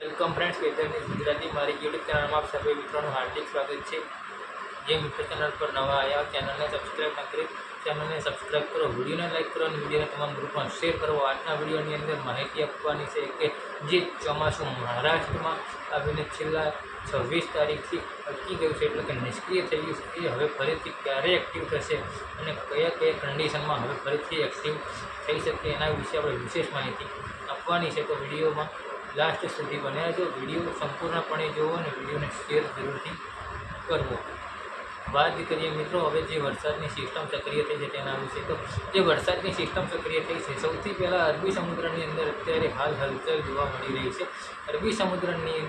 Welcome friends વેધરની Gujarati મારી YouTube ચેનલમાં આપ સર્વે મિત્રોનું હાર્દિક સ્વાગત છે. જે મિત્રો ચેનલ પર નવા આવ્યા ચેનલને સબસ્ક્રાઈબ ન કરી ચેનલને સબસ્ક્રાઈબ કરો વિડીયોને લાઇક કરો અને વિડીયોને તમામ ગ્રુપમાં શેર કરો. આજના વિડીયોની અંદર માહિતી આપવાની છે કે જે ચોમાસું મહારાષ્ટ્રમાં આવીને છેલ્લા છવ્વીસ તારીખથી અટકી ગયું છે, એટલે કે નિષ્ક્રિય થઈ ગયું છે. એ હવે ફરીથી ક્યારે એક્ટિવ થશે અને કયા કયા કન્ડિશનમાં હવે ફરીથી એક્ટિવ થઈ શકે એના વિશે આપણે વિશેષ માહિતી આપવાની છે. તો વિડીયોમાં લાસ્ટ સુધી બન્યા જો વીડિયો સંપૂર્ણપણે જોવો અને વિડીયોને શેર જરૂરથી કરવો. વાત કરીએ મિત્રો, હવે જે વરસાદની સિસ્ટમ સક્રિય થઈ છે તેના વિશે. તો જે વરસાદની સિસ્ટમ સક્રિય થઈ છે, સૌથી પહેલાં અરબી સમુદ્રની અંદર અત્યારે હાલ હલચલ જોવા મળી રહી છે. અરબી સમુદ્રની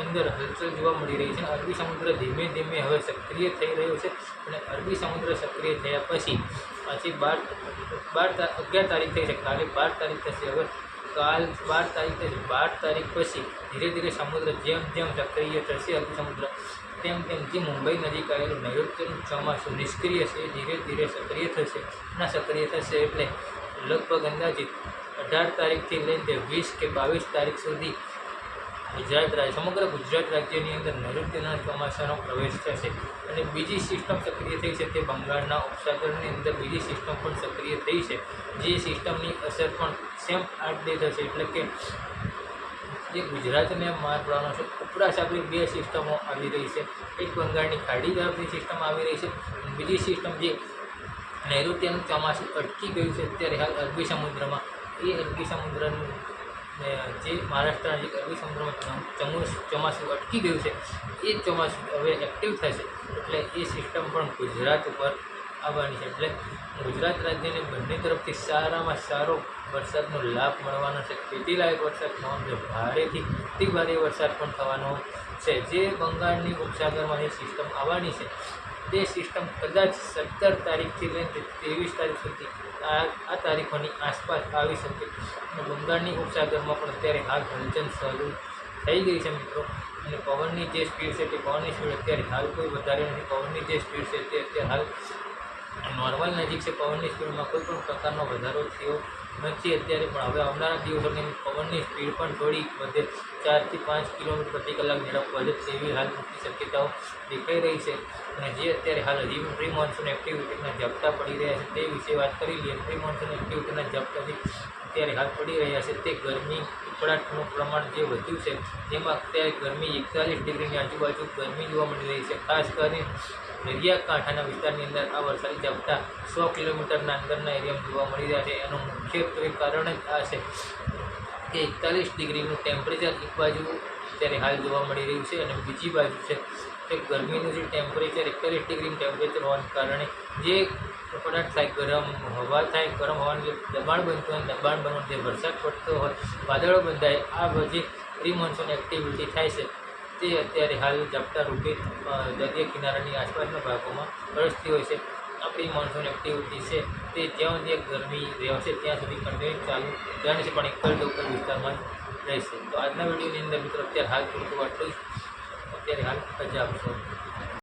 અંદર હલચલ જોવા મળી રહી છે. અરબી સમુદ્ર ધીમે ધીમે હવે સક્રિય થઈ રહ્યો છે અને અરબી સમુદ્ર સક્રિય થયા પછી પછી બાર બાર અગિયાર તારીખ થઈ છે. કાલે બાર તારીખ થશે. હવે કાલ બાર તારીખે બાર તારીખ પછી ધીરે ધીરે સમુદ્ર જેમ જેમ સક્રિય થશે અરબી સમુદ્ર, તેમ તેમ જે મુંબઈ નજીક આવેલું નૈઋત્યનું ચોમાસું નિષ્ક્રિય છે, ધીરે ધીરે સક્રિય થશે. અને સક્રિય થશે એટલે લગભગ અંદાજિત અઢાર તારીખથી લઈને વીસ કે બાવીસ તારીખ સુધી ગુજરાત રાજ્ય સમગ્ર ગુજરાત રાજ્યની અંદર નૈઋત્યના ચોમાસાનો પ્રવેશ થશે અને બીજી સિસ્ટમ સક્રિય થઈ છે તે બંગાળના ઉપસાગરની અંદર બીજી સિસ્ટમ પણ સક્રિય થઈ છે. જે સિસ્ટમની અસર પણ સેમ આઠ ડે થશે. એટલે કે જે ગુજરાતને માર પડવાનો છે ઉપરાશ આપણી બે સિસ્ટમો આવી રહી છે. એક બંગાળની ખાડી તરફની સિસ્ટમ આવી રહી છે બીજી સિસ્ટમ જે નૈઋત્યનું ચોમાસું અટકી ગયું છે અત્યારે હાલ અરબી સમુદ્રમાં. એ અરબી સમુદ્રનું ને જે મહારાષ્ટ્રના જે અરબી સમુદ્રમાં ચમ- ચમુ ચોમાસું અટકી ગયું છે, એ ચોમાસું હવે એક્ટિવ થશે એટલે એ સિસ્ટમ પણ ગુજરાત ઉપર આવવાની છે. એટલે ગુજરાત રાજ્યને બંને તરફથી સારામાં સારો વરસાદનો લાભ મળવાનો છે. ખેતીલાયક વરસાદ થવાનો છે. ભારેથી અતિ ભારે વરસાદ પણ થવાનો છે. જે બંગાળની ઉપસાગરમાં જે સિસ્ટમ આવવાની છે. તે સિસ્ટમ કદાચ સત્તર તારીખથી લઈને ત્રેવીસ તારીખ સુધી આ આ તારીખોની આસપાસ આવી શકે. અને બંગાળની ઉપસાગરમાં પણ અત્યારે હાલ હલચલ શરૂ થઈ ગઈ છે મિત્રો. અને પવનની જે સ્પીડ છે તે, પવનની સ્પીડ અત્યારે હાલ કોઈ વધારે નથી. પવનની જે સ્પીડ છે તે અત્યારે હાલ નોર્મલ નજીક છે. પવનની સ્પીડમાં કોઈ પણ પ્રકારનો વધારો થયો નથી અત્યારે, પણ હવે આવનારા દિવસોની પવનની સ્પીડ પણ થોડી વધે. ચારથી પાંચ કિલોમીટર પ્રતિ કલાક ઝડપ વધે તેવી હાલ મોટી શક્યતાઓ દેખાઈ રહી છે. અને જે અત્યારે હાલ હજી પ્રી મોન્સૂન એક્ટિવિટીના ઝપટા પડી રહ્યા છે તે વિશે વાત કરી લઈએ. પ્રી મોન્સૂન એક્ટિવિટીના ઝપટાથી અત્યારે હાલ પડી રહ્યા છે. તે ગરમી ઉકળાટનું પ્રમાણ જે વધ્યું છે, જેમાં અત્યારે ગરમી એકતાલીસ ડિગ્રીની આજુબાજુ ગરમી જોવા મળી રહી છે. ખાસ કરીને દરિયાકાંઠાના વિસ્તારની અંદર આ વરસાદી ઝાપટા સો કિલોમીટરના અંદરના એરિયામાં જોવા મળી રહ્યા છે. એનું મુખ્યત્વે કારણ જ આ છે કે એકતાલીસ ડિગ્રીનું ટેમ્પરેચર એક બાજુ અત્યારે હાલ જોવા મળી રહ્યું છે અને બીજી બાજુ છે કે ગરમીનું જે ટેમ્પરેચર, એકતાલીસ ડિગ્રીનું ટેમ્પરેચર હોવાને કારણે જે કપડાટ થાય ગરમ હવા થાય, ગરમ હવાનું જે દબાણ બનતું હોય દબાણ બનવાનું જે વરસાદ પડતો હોય, વાદળો બંધાય, આ બધી પ્રી મોન્સૂન એક્ટિવિટી થાય છે. તે અત્યારે હાલ ઝાપટા રૂપે દરિયા કિનારાની આસપાસના ભાગોમાં વરસતી હોય છે. આપણી મોન્સૂન એક્ટિવિટી છે તે જ્યાં સુધી ગરમી રહેશે ત્યાં સુધી કન્ટિન્યુ ચાલુ રહેવાની છે, પણ એકલ લોકલ વિસ્તારમાં રહેશે. તો આજના વિડીયોની અંદર મિત્રો અત્યારે હાલ પૂરતું આટલું જ. અત્યારે હાલ રજા આપશો